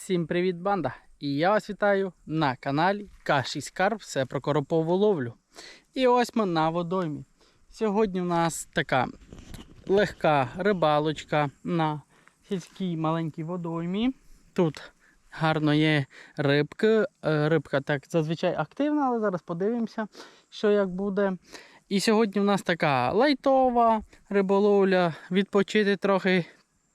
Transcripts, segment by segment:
Всім привіт, банда! І я вас вітаю на каналі Каші Скарб, все про коропову ловлю. І ось ми на водоймі. Сьогодні у нас така легка рибалочка на сільській маленькій водоймі. Тут гарно є рибки. Е, Рибка так зазвичай активна, але зараз подивимося, що як буде. І сьогодні у нас така лайтова риболовля, відпочити трохи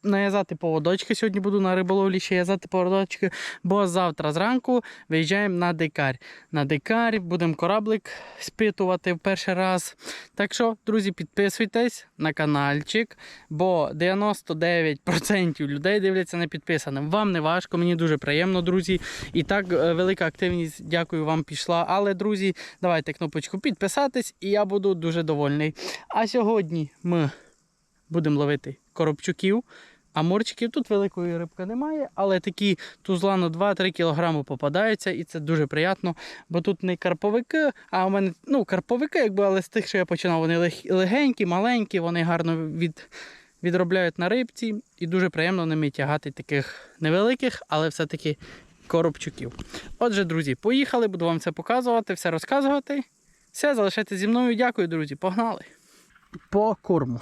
нав'язати поводочки. Сьогодні буду на риболовлі ще в'язати поводочки, бо завтра зранку виїжджаємо на дикарь. На дикарь будемо кораблик спитувати в перший раз. Так що, друзі, підписуйтесь на каналчик, бо 99% людей дивляться не підписаним. Вам не важко, мені дуже приємно, друзі. І так е, велика активність, дякую вам, пішла. Але, друзі, давайте кнопочку підписатись, і я буду дуже довольний. А сьогодні ми будемо ловити коробчуків. А морчиків тут великої рибки немає, але такі тузла на 2-3 кг попадаються, і це дуже приємно. Бо тут не карповики, а у мене ну, карповики, якби, але з тих, що я починав, вони легенькі, маленькі, вони гарно від, відробляють на рибці. І дуже приємно ними тягати таких невеликих, але все-таки коробчуків. Отже, друзі, поїхали, буду вам це показувати, все розказувати. Все, залишайте зі мною. Дякую, друзі. Погнали! По корму.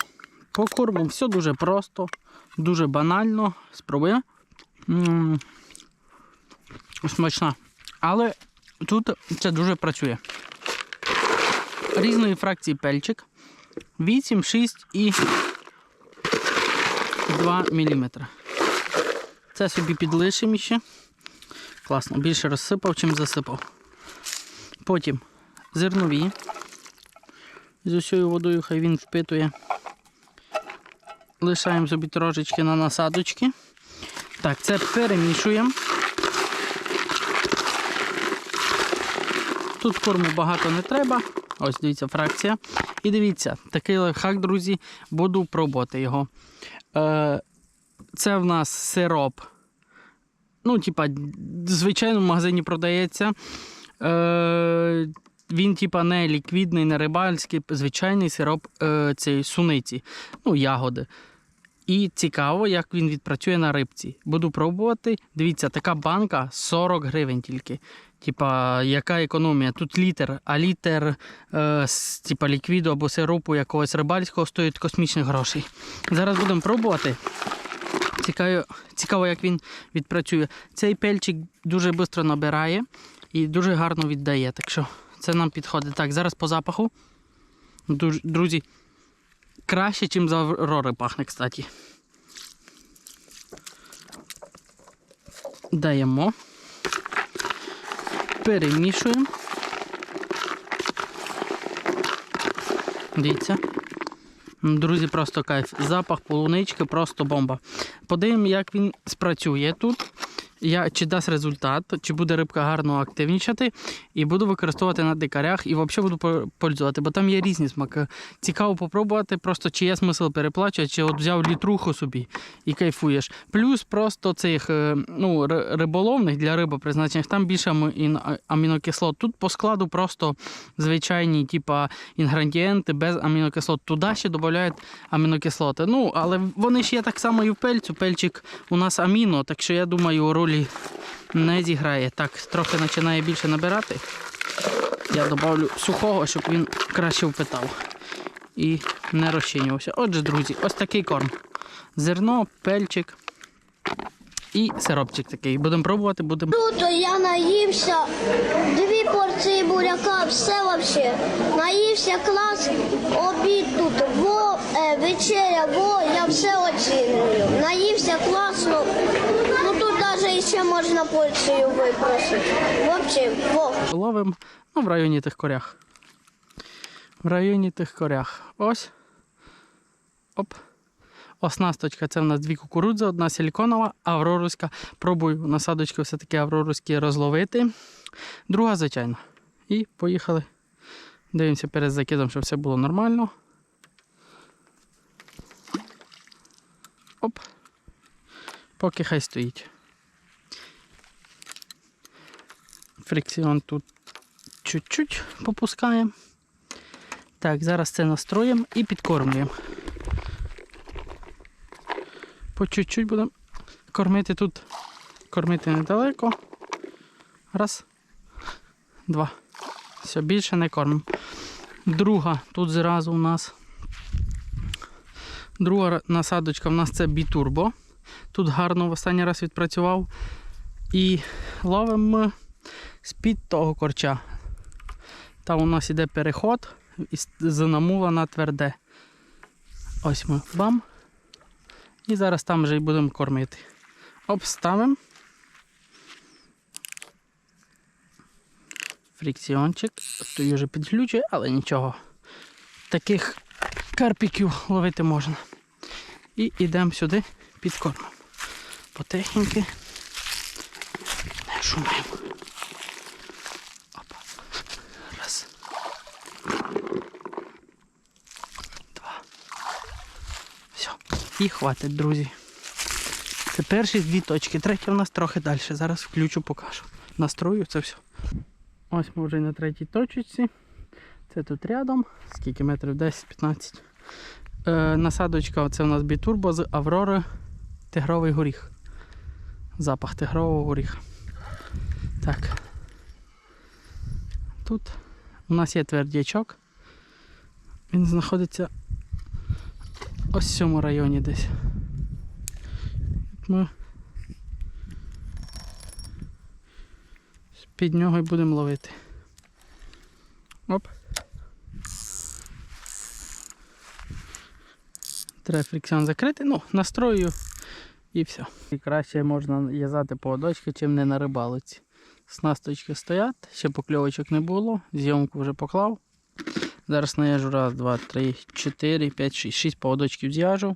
По корму все дуже просто, дуже банально. Спробуємо. Смачна. Але тут це дуже працює. Різної фракції пельчик. 8, 6 і 2 мм. Це собі підлишимо ще. Класно, більше розсипав, чим засипав. Потім зернові. З усією водою хай він впитує. Лишаємо собі трошечки на насадочки. Так, це перемішуємо. Тут корму багато не треба. Ось дивіться, фракція. І дивіться, такий лайфхак, друзі, буду пробувати його. Е, це в нас сироп. Ну, типа, звичайно, в магазині продається. Е, він, типа, не ліквідний, не рибальський, звичайний сироп е, цієї суниці, ну, ягоди. І цікаво, як він відпрацює на рибці. Буду пробувати. Дивіться, така банка 40 гривень тільки. Типа, яка економія? Тут літр, а літр е, з, типа, ліквіду або сиропу якогось рибальського стоїть космічних грошей. Зараз будемо пробувати. Цікаво, цікаво, як він відпрацює. Цей пельчик дуже швидко набирає і дуже гарно віддає. Так що це нам підходить. Так, зараз по запаху. Друзі, краще, ніж за аврори пахне, кстати. Даємо. Перемішуємо. Дивіться. Друзі, просто кайф. Запах полунички просто бомба. Подивимо, як він спрацює тут. Я, чи дасть результат, чи буде рибка гарно активнічати, і буду використовувати на дикарях, і взагалі буду пользувати, бо там є різні смаки. Цікаво попробувати, просто чи є смисл переплачувати, чи от взяв літруху собі і кайфуєш. Плюс просто цих е, ну, риболовних для риби призначених, там більше амінокислот. Тут по складу просто звичайні типа, інгредієнти без амінокислот. Туди ще додають амінокислоти. Ну, але вони ж є так само і в пельцю. Пельчик у нас аміно, так що я думаю, ролі не зіграє. Так, трохи починає більше набирати. Я додавлю сухого, щоб він краще впитав і не розчинювався. Отже, друзі, ось такий корм. Зерно, пельчик і сиропчик такий. Будемо пробувати, будемо. Круто, я наївся, дві порції буряка, все вообще. Наївся клас, обід тут, во, е, вечеря, во, я все оцінюю. Наївся класно, ще можна порцію випросити. В общем, во. ловимо ну, в районі тих корях. В районі тих корях. Ось. Оп. Оснасточка це в нас дві кукурудзи, одна силіконова, авроруська. Пробую насадочки все-таки авроруські розловити. Друга, звичайно. І поїхали. Дивимося перед закидом, щоб все було нормально. Оп. Поки хай стоїть. Фрикціон тут чуть-чуть попускаємо. Так, зараз це настроїмо і підкормлюємо. По чуть-чуть будемо кормити тут Кормити недалеко. Раз. Два. Все, більше не кормимо. Друга тут зразу у нас. Друга насадочка в нас це бітурбо. Тут гарно в останній раз відпрацював. І ловимо з-під того корча. Там у нас іде переход з намула на тверде. Ось ми бам. І зараз там вже й будемо кормити. Обставимо. Фрикціончик. Той вже підключує, але нічого. Таких карпіків ловити можна. І йдемо сюди під кормом. Потихеньки. Не шумимо. Опа. Раз. Два. Все. І хватить, друзі. Це перші дві точки. Третя у нас трохи далі. Зараз включу, покажу. Настрою це все. Ось ми вже на третій точці. Це тут рядом. Скільки метрів? 10-15. Е, насадочка це у нас бітурбо з Аврори тигровий горіх. Запах тигрового горіха. Так. Тут у нас є твердячок. Він знаходиться ось в цьому районі десь. Ми під нього і будемо ловити. Оп. Треба фрикціон закрити, ну, настрою і все. І краще можна в'язати поводочки, чим не на рибалиці. Снасточки стоять, ще покльовочок не було, зйомку вже поклав. Зараз наїжджу раз, два, три, чотири, п'ять, шість. Шість поводочків з'яжу. У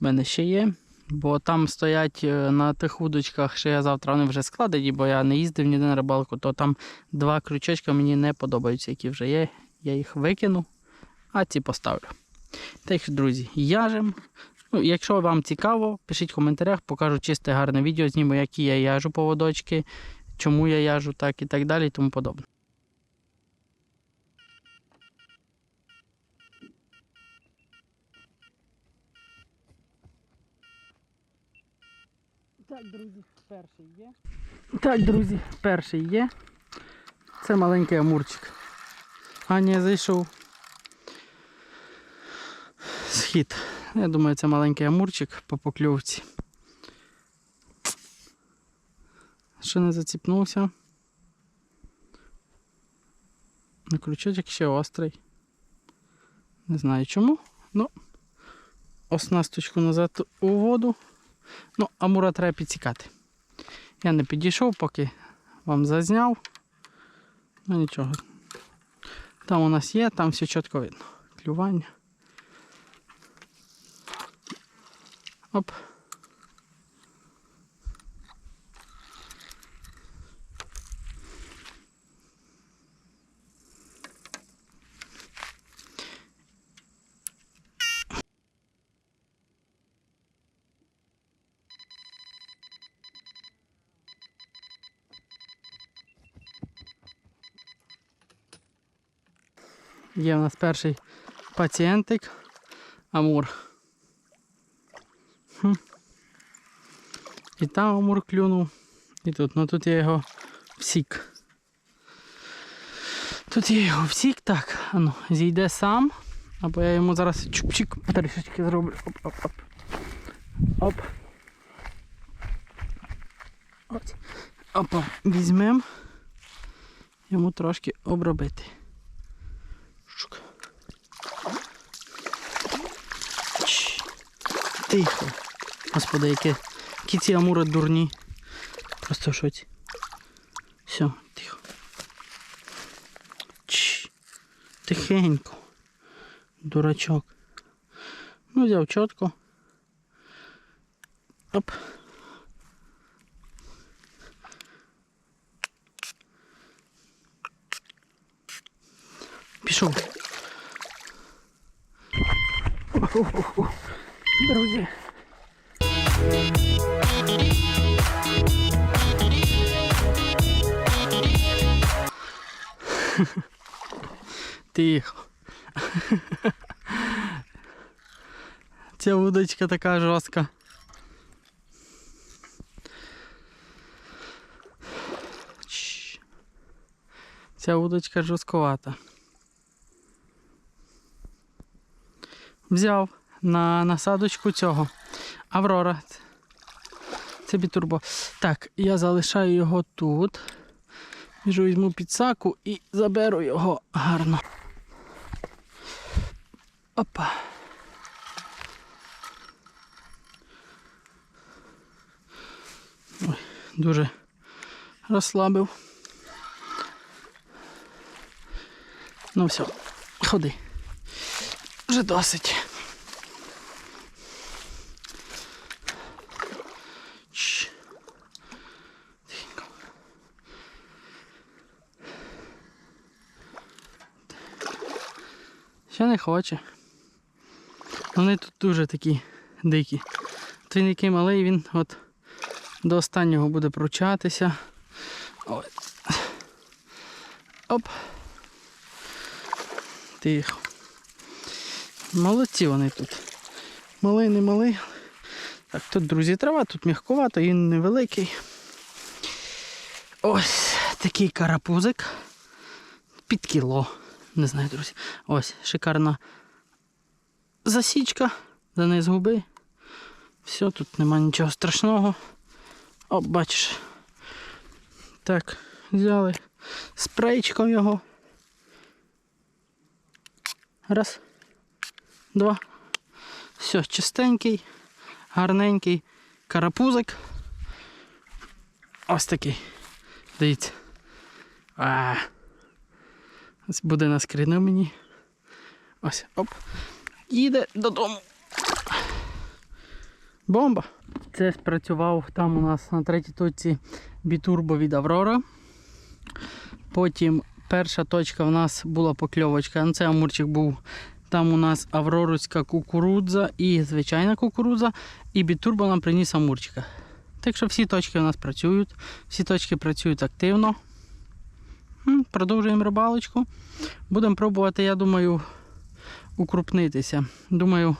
мене ще є. Бо там стоять е, на тих удочках, що я завтра вони вже складені, бо я не їздив ніде на рибалку, то там два крючочка мені не подобаються, які вже є. Я їх викину, а ці поставлю. Так, друзі, яжем. Ну, якщо вам цікаво, пишіть в коментарях, покажу чисте гарне відео, зніму, які я яжу поводочки, чому я яжу так і так далі і тому подобне. Так, друзі, перший є. Так, друзі, перший є. Це маленький амурчик. А зайшов. Схід. Я думаю, це маленький амурчик по покльовці. Ще не заціпнувся. На крючочок ще острий. Не знаю чому. Ну, оснасточку назад у воду. Ну, амура треба підсікати. Я не підійшов, поки вам зазняв. Ну нічого. Там у нас є, там все чітко видно. Клювання. Оп. Є у нас перший пацієнтик Амур. І там Амур клюнув. І тут, ну тут я його всік. Тут я його всік, так. Ану, зійде сам. Або я йому зараз чук-чик трішечки зроблю. Оп-оп-оп. Оп. Опа, візьмемо. Йому трошки обробити. Шук. Чш. Тихо. Господи, яке, які ці амури дурні. Просто в шоці. Все, тихо. Чш. Тихенько. Дурачок. Ну, взяв чітко. Оп. Пішов. друзі. Тихо. Ця удочка така жорстка. Ця удочка жорстковата. Взяв. На насадочку цього. Аврора. Це бітурбо. Так, я залишаю його тут. Біжу візьму підсаку і заберу його гарно. Опа. Ой, дуже розслабив. Ну все, ходи. Вже досить. Ще не хоче. Вони тут дуже такі дикі. От Він який малий, він от до останнього буде пручатися. Ой. Оп. Тихо. Молодці вони тут. Малий, не малий. Так, тут, друзі, трава, тут м'ягковато, він невеликий. Ось такий карапузик. Під кіло. Не знаю, друзі. Ось, шикарна засічка, за неї губи. Все, тут нема нічого страшного. О, бачиш. Так, взяли спрейчиком його. Раз, два. Все, чистенький, гарненький карапузик. Ось такий. Дивіться. Буде на скрину мені. Ось, оп. Їде додому. Бомба! Це спрацював там у нас на третій точці бітурбо від Аврора. Потім перша точка у нас була покльовочка. Ну, Це амурчик був. Там у нас авроруська кукурудза і звичайна кукурудза. І бітурбо нам приніс амурчика. Так що всі точки у нас працюють, всі точки працюють активно. Продовжуємо рибалочку. Будемо пробувати, я думаю, укрупнитися. Думаю,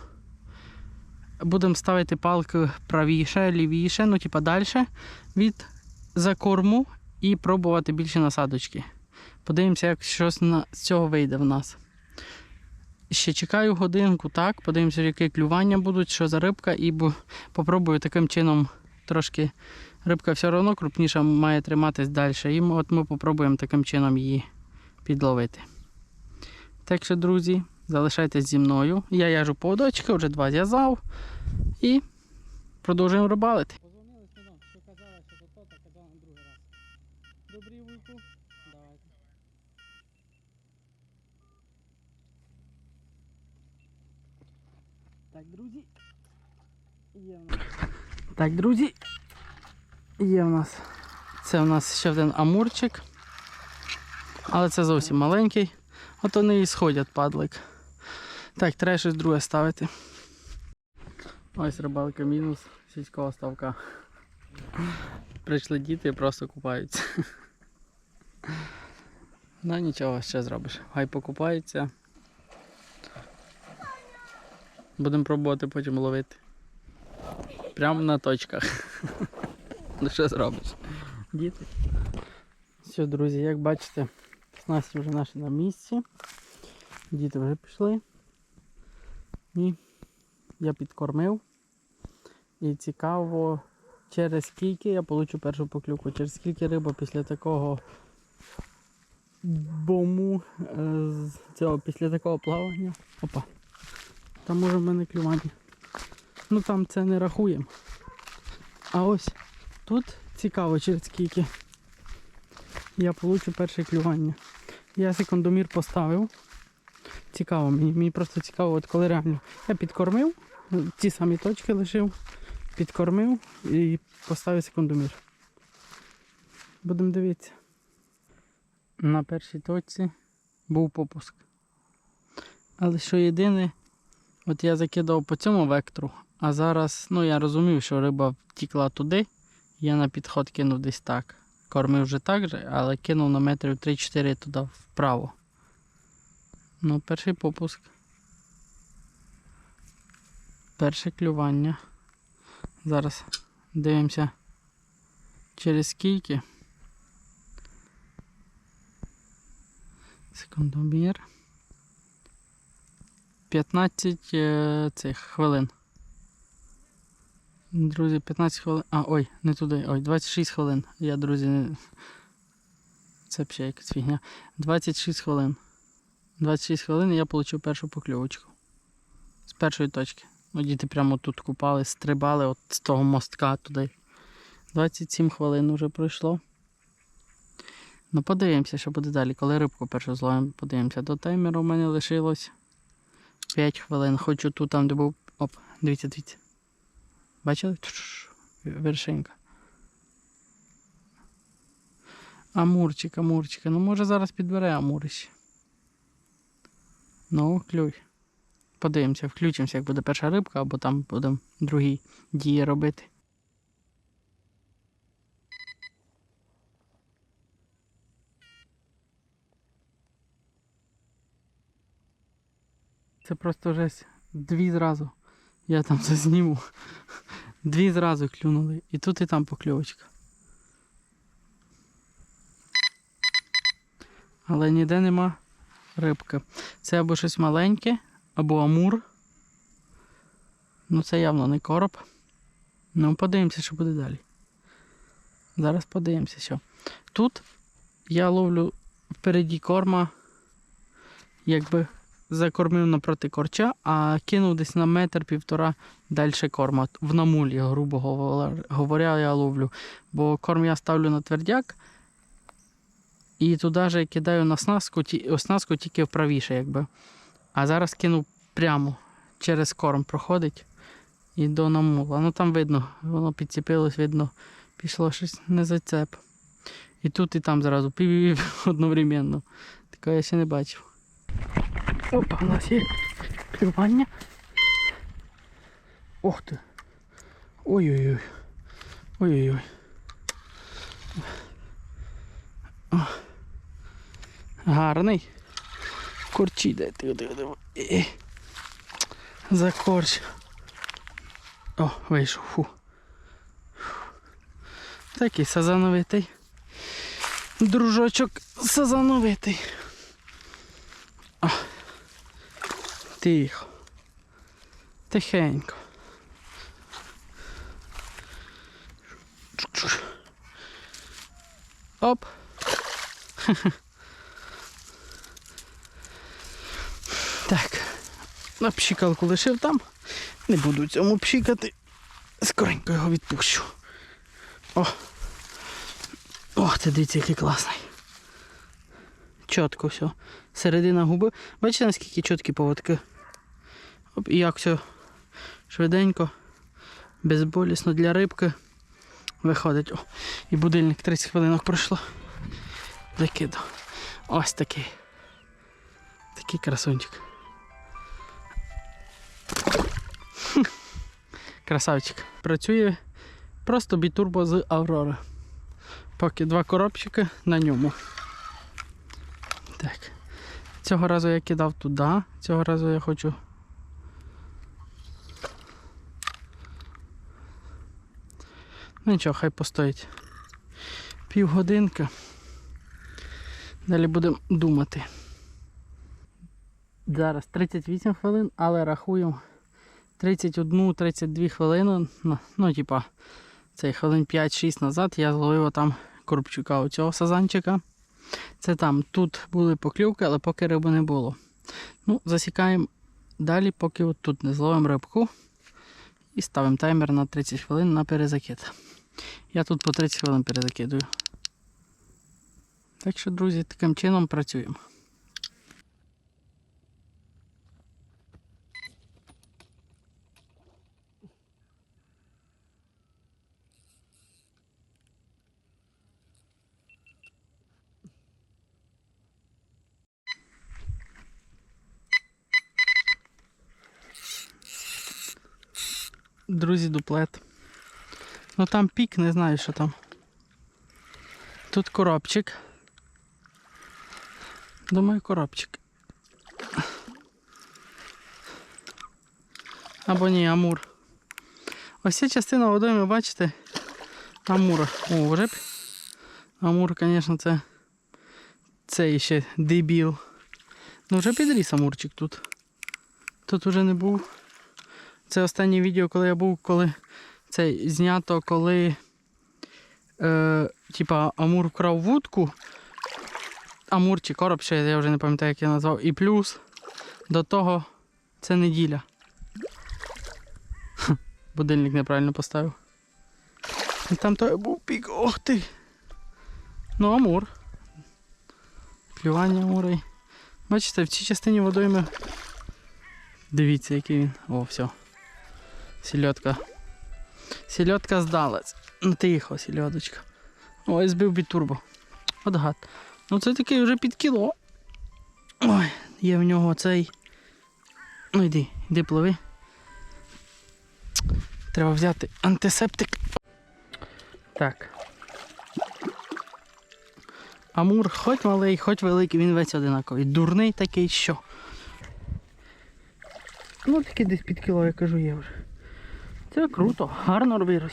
будемо ставити палки правіше, лівіше, ну типа далі від закорму і пробувати більше насадочки. Подивимося, як щось з цього вийде в нас. Ще чекаю годинку, так, подивимося, які клювання будуть, що за рибка, і бу- попробую таким чином трошки. Рибка все одно крупніша має триматись далі. І от ми попробуємо таким чином її підловити. Так що, друзі, залишайтесь зі мною. Я яжу поводочки, вже два зв'язав. І продовжуємо рибалити. Позвонили сюди, що казала, що то, то казала другий раз. Добрий вуйку. Так, друзі. Так, друзі. Є в нас. Це у нас ще один амурчик. Але це зовсім маленький. От вони і сходять падлик. Так, треба щось друге ставити. Ось рибалка мінус сільського ставка. Прийшли діти і просто купаються. Ну нічого, ще зробиш. Хай покупаються. Будемо пробувати потім ловити. Прямо на точках. Ну що зробиш? Діти. Все, друзі, як бачите, снасті вже наші на місці. Діти вже пішли. І я підкормив. І цікаво, через скільки я получу першу поклюку, через скільки риба після такого бому, е, з цього, після такого плавання. Опа. Там може в мене клювання. Ну там це не рахуємо. А ось тут цікаво через скільки я получу перше клювання. Я секундомір поставив. Цікаво мені. Мені просто цікаво, от коли реально я підкормив, ті самі точки лишив, підкормив і поставив секундомір. Будемо дивитися. На першій точці був попуск. Але що єдине, от я закидав по цьому вектору, а зараз, ну я розумів, що риба втікла туди. Я на підход кинув десь так. Кормив вже так же, але кинув на метрів 3-4 туди вправо. Ну, перший попуск. Перше клювання. Зараз дивимося через скільки. Секундомір. 15 е, цих хвилин. Друзі, 15 хвилин. А, ой, не туди. Ой, 26 хвилин. Я, друзі, не... це взагалі якась фігня. 26 хвилин. 26 хвилин і я отримав першу покльовочку. З першої точки. Діти прямо тут купали, стрибали от з того мостка туди. 27 хвилин вже пройшло. Ну, подивимося, що буде далі. Коли рибку першу зловимо, подивимося. До таймеру в мене лишилось 5 хвилин. Хочу тут, там, де був. Оп, дивіться, дивіться. Бачили? Вершинка. Амурчик, амурчика. Ну може зараз підбере амурище. Ну, клюй. Подивимося, включимося, як буде перша рибка, або там будемо другі дії робити. Це просто жесть. Дві зразу. Я там зазніму. Дві зразу клюнули. І тут і там покльовочка. Але ніде нема рибки. Це або щось маленьке, або амур. Ну це явно не короб. Ну, подивимося, що буде далі. Зараз подивимося, що. Тут я ловлю впереді корма, якби закормив напроти корча, а кинув десь на метр півтора далі корма. В намулі, грубо говоря- я ловлю. Бо корм я ставлю на твердяк. І туди же кидаю на снастку, ті- оснастку тільки вправіше, якби. А зараз кинув прямо через корм проходить і до намула. Ну там видно, воно підцепилось, видно, пішло щось не зацеп. І тут, і там зразу пів одновременно. Такого я ще не бачив. Опа, у нас є клювання. Ох ти. Ой-ой-ой. Ой-ой-ой. Гарний. Корчі де ти диви, диви. Е. За корч. О, вийшов. Фу. Такий сазановитий. Дружочок сазановитий. О. Тихо. Тихенько. Оп. Так. На пшикалку лишив там. Не буду цьому пшикати. Скоренько його відпущу. О! Ох, ти дивіться, який класний. Чітко все. Середина губи. Бачите, наскільки чіткі поводки? Оп, і як все швиденько, безболісно для рибки виходить. О, і будильник 30 хвилинок пройшло. Закиду. Ось такий. Такий красунчик. Красавчик. Працює просто бітурбо з Аврори. Поки два коробчики на ньому. Так. Цього разу я кидав туди, цього разу я хочу. Ну нічого, хай постоїть. Півгодинки. Далі будемо думати. Зараз 38 хвилин, але рахуємо 31-32 хвилини. Ну, Ну, типа, цей хвилин 5-6 назад я зловив там коробчука у цього сазанчика. Це там. Тут були поклювки, але поки риби не було. Ну, засікаємо далі, поки от тут не зловимо рибку. І ставимо таймер на 30 хвилин на перезакид. Я тут по 30 хвилин перезакидую. Так що, друзі, таким чином працюємо. Друзі, дуплет. Ну там пік, не знаю, що там. Тут коробчик. Думаю, коробчик. Або ні, амур. Ось ця частина водойми, бачите, амура. О, вже. Амур, звісно, це. Це ще дебіл. Ну вже підріс амурчик тут. Тут уже не був. Це останнє відео, коли я був, коли це знято, коли е, типа Амур вкрав вудку. Амур чи короб ще, я вже не пам'ятаю, як я назвав. І плюс до того це неділя. Хм, Будильник неправильно поставив. І там той був пік. Ох ти. Ну, Амур. Клювання Амурей. Бачите, в цій частині водойми. Дивіться, який він. О, все. Сільотка. Сільотка здалась. Ну тихо, сільодочка. Ой, збив бітурбо. От гад. Ну це такий вже під кіло. Ой, є в нього цей. Ну йди, йди пливи. Треба взяти антисептик. Так. Амур хоч малий, хоч великий, він весь одинаковий. Дурний такий, що. Ну такий десь під кіло, я кажу, є вже. Це круто, гарно вирос.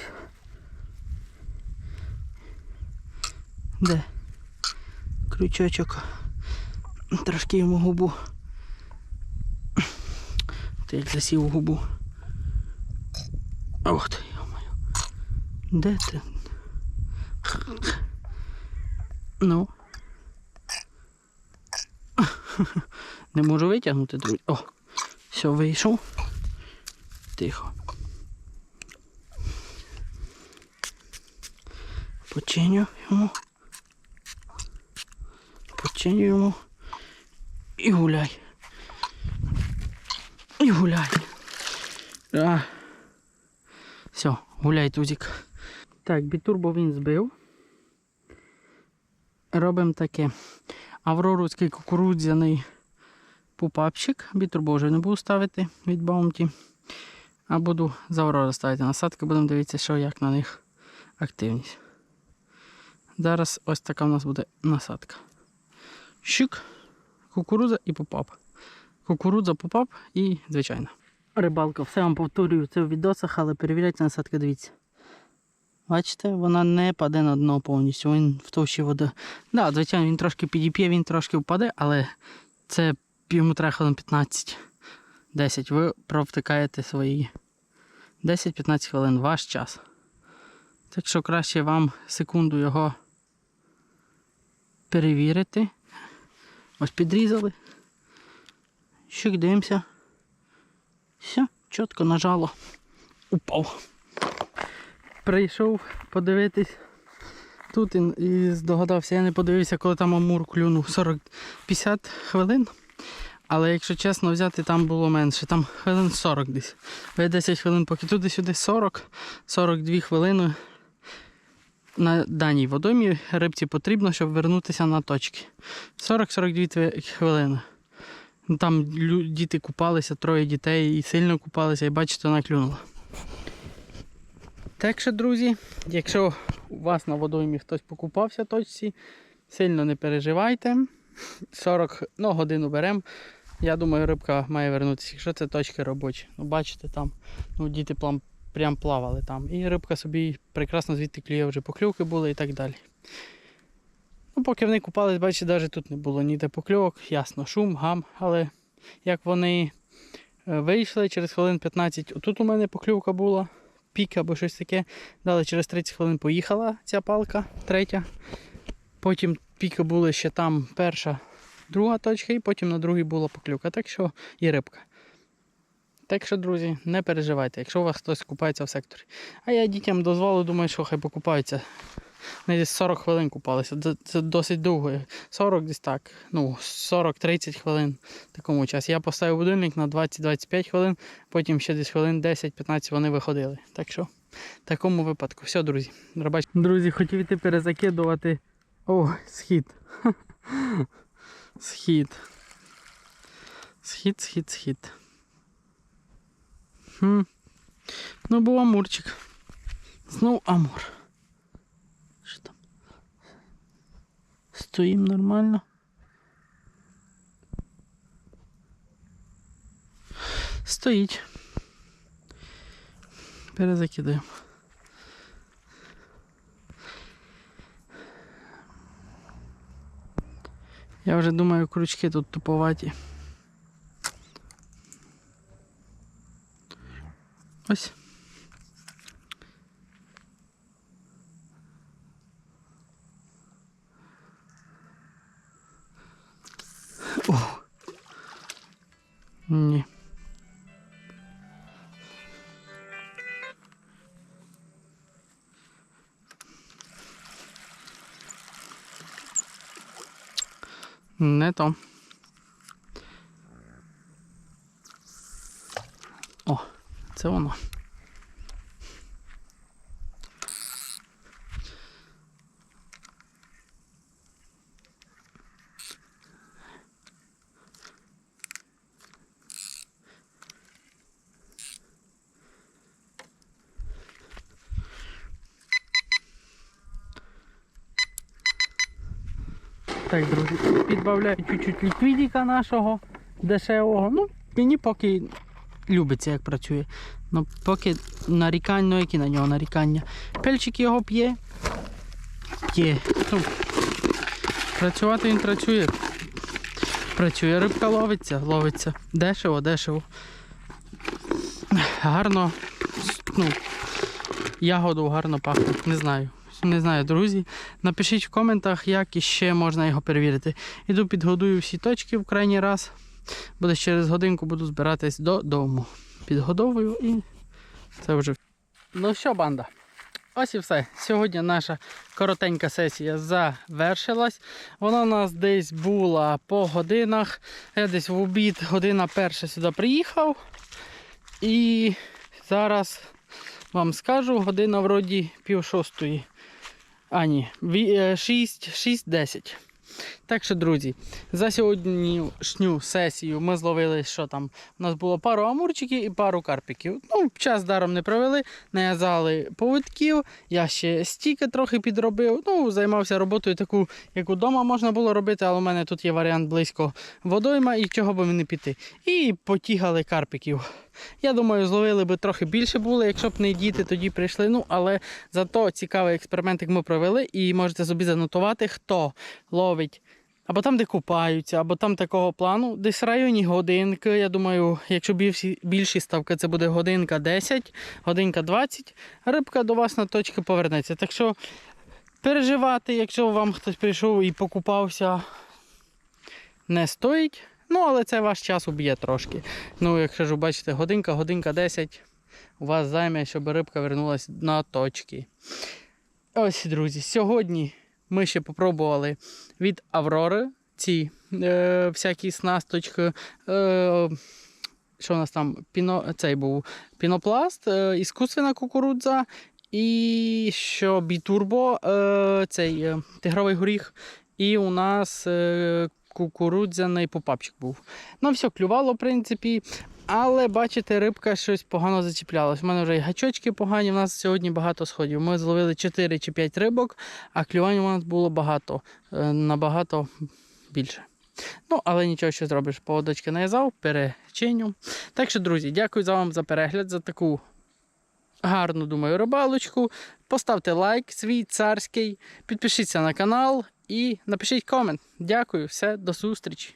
Де? Крючочок. Трошки йому губу. Ти як засів у губу. Ох ти, йо-моє. Де ти? Ну. Не можу витягнути, друзі. О, все, вийшов. Тихо. Починю йому. Починю йому. І гуляй. І гуляй. А. Все, гуляй, тузик. Так, бітурбо він збив. Робимо таке. Авроруський кукурудзяний пупапчик. Бітурбо вже не буду ставити від баунті. А буду з Аврора ставити насадки, будемо дивитися, що як на них активність. Зараз ось така в нас буде насадка. Щик, кукурудза і попап. Кукурудза, попап і звичайна. Рибалка, все вам повторюю, це в відосах, але перевіряйте насадки, дивіться. Бачите, вона не паде на дно повністю, він в товщі води. Да, звичайно, він трошки підіп'є, він трошки впаде, але це йому хвилин 15. 10. Ви провтикаєте свої 10-15 хвилин ваш час. Так що краще вам секунду його перевірити. Ось підрізали. Щик дивимося. Все, чітко нажало. Упав. Прийшов подивитись. Тут і- здогадався, я не подивився, коли там амур клюнув 40-50 хвилин. Але якщо чесно взяти, там було менше, там хвилин 40 десь. Ви 10 хвилин, поки туди-сюди 40, 42 хвилини на даній водомі рибці потрібно, щоб вернутися на точки. 40-42 хвилини. Ну, Там діти купалися, троє дітей і сильно купалися, і бачите, вона клюнула. Так що, друзі, якщо у вас на водоймі хтось покупався точці, сильно не переживайте. 40 ну, годину беремо. Я думаю, рибка має вернутися, якщо це точки робочі. Ну, бачите, там ну, діти прям плавали там. І рибка собі прекрасно звідти клює, вже покльовки були і так далі. Ну, поки вони купались, бачите, навіть тут не було ніде покльовок, ясно, шум, гам, але як вони е, вийшли через хвилин 15, тут у мене покльовка була, пік або щось таке. Далі через 30 хвилин поїхала ця палка, третя. Потім піки були ще там перша, друга точка, і потім на другій була поклюка. Так що і рибка. Так що, друзі, не переживайте, якщо у вас хтось купається в секторі. А я дітям дозволю, думаю, що хай покупаються. Ми десь 40 хвилин купалися. Це досить довго. 40 десь так. Ну, 40-30 хвилин такому часі. Я поставив будильник на 20-25 хвилин, потім ще десь хвилин 10-15 вони виходили. Так що, в такому випадку. Все, друзі. Рибач. Друзі, хотів іти перезакидувати. О, схід. Схід. Схід, схід, схід. Хм. Ну, був амурчик. Знов амур. Що там? Стоїм нормально. Стоїть. Перезакидаємо. Я вже думаю, крючки тут туповаті. Ось. Ні. Не то. О, це воно. Так, друзі, підбавляю чуть-чуть ліквідіка нашого дешевого. Ну, мені поки любиться, як працює. Ну, поки нарікань, ну які на нього нарікання. Пельчик його п'є. Є. Ну, працювати він працює. Працює, рибка ловиться, ловиться. Дешево, дешево. Гарно. Ну, ягоду гарно пахне. Не знаю. Не знаю, друзі. Напишіть в коментах, як іще можна його перевірити. Іду підгодую всі точки в крайній раз. Буде через годинку буду збиратись додому. Підгодовую і це вже. Ну що, банда? Ось і все. Сьогодні наша коротенька сесія завершилась. Вона у нас десь була по годинах. Я десь в обід година перша сюди приїхав. І зараз вам скажу, година вроді пів шостої. А, ні, 6-10. Так що, друзі, за сьогоднішню сесію ми зловили, що там. У нас було пару амурчиків і пару карпіків. Ну, час даром не провели, нав'язали поводків. Я ще стіки трохи підробив. Ну, займався роботою таку, як удома можна було робити, але у мене тут є варіант близько водойма і чого би мені піти. І потігали карпіків. Я думаю, зловили би трохи більше було, якщо б не діти тоді прийшли. Ну, але зато цікавий експериментик ми провели, і можете собі занотувати, хто ловить. Або там, де купаються, або там такого плану. Десь в районі годинки. Я думаю, якщо більші, ставки, це буде годинка 10, годинка 20, рибка до вас на точки повернеться. Так що переживати, якщо вам хтось прийшов і покупався, не стоїть. Ну, але це ваш час уб'є трошки. Ну, як кажу, бачите, годинка, годинка 10 у вас займе, щоб рибка вернулася на точки. Ось, друзі, сьогодні ми ще попробували від Аврори ці е, всякі снасточки. Е, що у нас там? Піно, цей був пінопласт, е, іскусственна кукурудза і що бітурбо, е, цей е, тигровий горіх. І у нас е, кукурудзяний попапчик був. Ну, все, клювало, в принципі. Але бачите, рибка щось погано зачіплялась. У мене вже і гачочки погані. У нас сьогодні багато сходів. Ми зловили 4 чи 5 рибок, а клювань у нас було багато, е, набагато більше. Ну, але нічого що зробиш. Поводочки нав'язав, перечиню. Так що, друзі, дякую за вам за перегляд, за таку гарну, думаю, рибалочку. Поставте лайк свій царський, підпишіться на канал і напишіть комент. Дякую, все, до зустрічі.